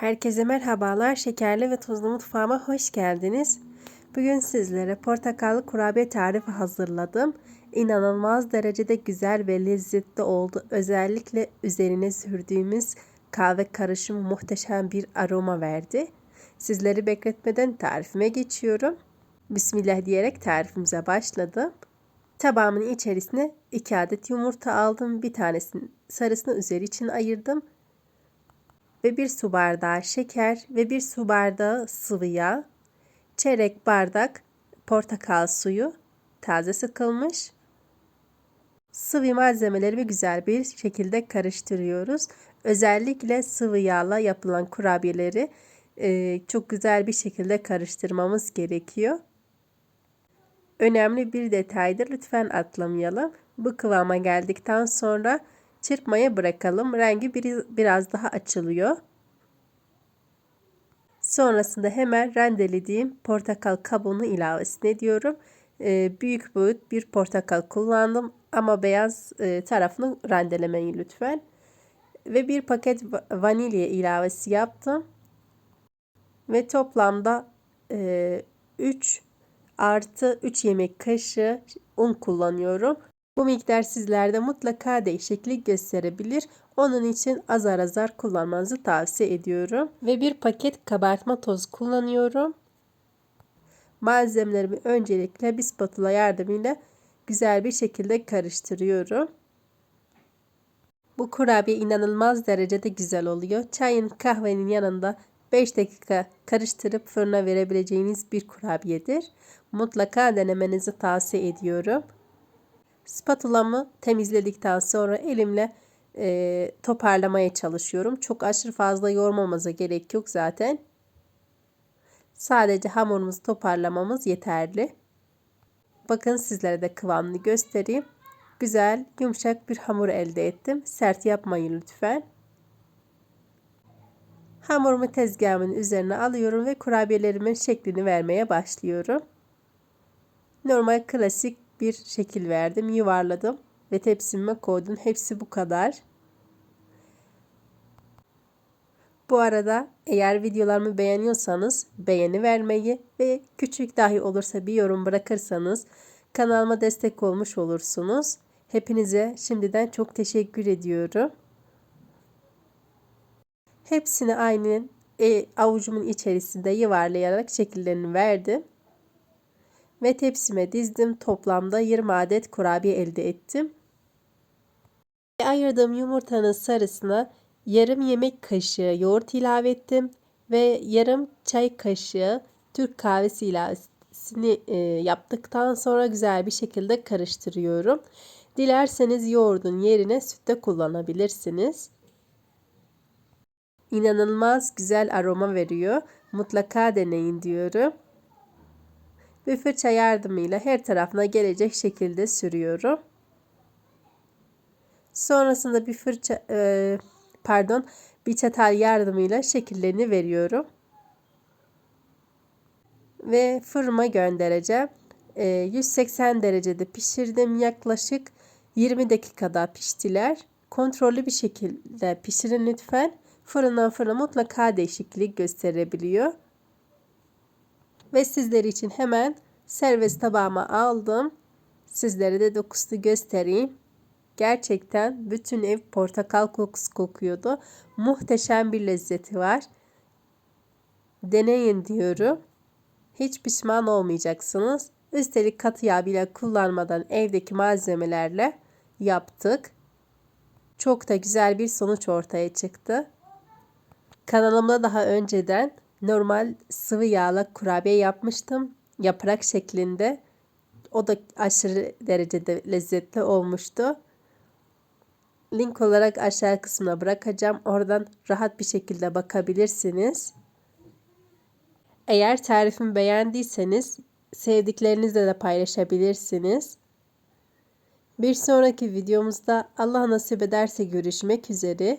Herkese merhabalar. Şekerli ve tuzlu mutfağıma hoş geldiniz. Bugün sizlere portakallı kurabiye tarifi hazırladım. İnanılmaz derecede güzel ve lezzetli oldu. Özellikle üzerine sürdüğümüz kahve karışımı muhteşem bir aroma verdi. Sizleri bekletmeden tarifime geçiyorum. Bismillah diyerek tarifimize başladım. Tabağımın içerisine 2 adet yumurta aldım. Bir tanesinin sarısını üzeri için ayırdım ve bir su bardağı şeker ve bir su bardağı sıvı yağ, çeyrek bardak portakal suyu, taze sıkılmış. Sıvı malzemelerimi güzel bir şekilde karıştırıyoruz. Özellikle sıvı yağla yapılan kurabiyeleri e, çok güzel bir şekilde karıştırmamız gerekiyor. Önemli bir detaydır. Lütfen atlamayalım. Bu kıvama geldikten sonra çırpmaya bırakalım. Rengi bir, biraz daha açılıyor. Sonrasında hemen rendelediğim portakal kabuğunu ilavesine ediyorum. Ee, büyük boyut bir portakal kullandım ama beyaz e, tarafını rendelemeyin lütfen. Ve bir paket vanilya ilavesi yaptım. Ve toplamda e, 3 artı 3 yemek kaşığı un kullanıyorum. Bu miktar sizlerde mutlaka değişiklik gösterebilir. Onun için azar azar kullanmanızı tavsiye ediyorum. Ve bir paket kabartma tozu kullanıyorum. Malzemelerimi öncelikle bir spatula yardımıyla güzel bir şekilde karıştırıyorum. Bu kurabiye inanılmaz derecede güzel oluyor. Çayın kahvenin yanında 5 dakika karıştırıp fırına verebileceğiniz bir kurabiyedir. Mutlaka denemenizi tavsiye ediyorum. Spatulamı temizledikten sonra elimle e, toparlamaya çalışıyorum. Çok aşırı fazla yormamıza gerek yok zaten. Sadece hamurumuzu toparlamamız yeterli. Bakın sizlere de kıvamını göstereyim. Güzel, yumuşak bir hamur elde ettim. Sert yapmayın lütfen. Hamurumu tezgahımın üzerine alıyorum ve kurabiyelerimin şeklini vermeye başlıyorum. Normal klasik bir şekil verdim. Yuvarladım ve tepsime koydum. Hepsi bu kadar. Bu arada eğer videolarımı beğeniyorsanız beğeni vermeyi ve küçük dahi olursa bir yorum bırakırsanız kanalıma destek olmuş olursunuz. Hepinize şimdiden çok teşekkür ediyorum. Hepsini aynı e, avucumun içerisinde yuvarlayarak şekillerini verdim ve tepsime dizdim. Toplamda 20 adet kurabiye elde ettim. Ayırdığım yumurtanın sarısına yarım yemek kaşığı yoğurt ilave ettim ve yarım çay kaşığı Türk kahvesi ilavesini e, yaptıktan sonra güzel bir şekilde karıştırıyorum. Dilerseniz yoğurdun yerine süt de kullanabilirsiniz. İnanılmaz güzel aroma veriyor. Mutlaka deneyin diyorum ve fırça yardımıyla her tarafına gelecek şekilde sürüyorum. Sonrasında bir fırça e, pardon bir çatal yardımıyla şekillerini veriyorum. Ve fırına göndereceğim. E, 180 derecede pişirdim. Yaklaşık 20 dakikada piştiler. Kontrollü bir şekilde pişirin lütfen. Fırından fırına mutlaka değişiklik gösterebiliyor. Ve sizler için hemen servis tabağıma aldım. Sizlere de dokusunu göstereyim. Gerçekten bütün ev portakal kokusu kokuyordu. Muhteşem bir lezzeti var. Deneyin diyorum. Hiç pişman olmayacaksınız. Üstelik katı yağ bile kullanmadan evdeki malzemelerle yaptık. Çok da güzel bir sonuç ortaya çıktı. Kanalımda daha önceden normal sıvı yağla kurabiye yapmıştım. Yaprak şeklinde. O da aşırı derecede lezzetli olmuştu. Link olarak aşağı kısmına bırakacağım. Oradan rahat bir şekilde bakabilirsiniz. Eğer tarifimi beğendiyseniz sevdiklerinizle de paylaşabilirsiniz. Bir sonraki videomuzda Allah nasip ederse görüşmek üzere.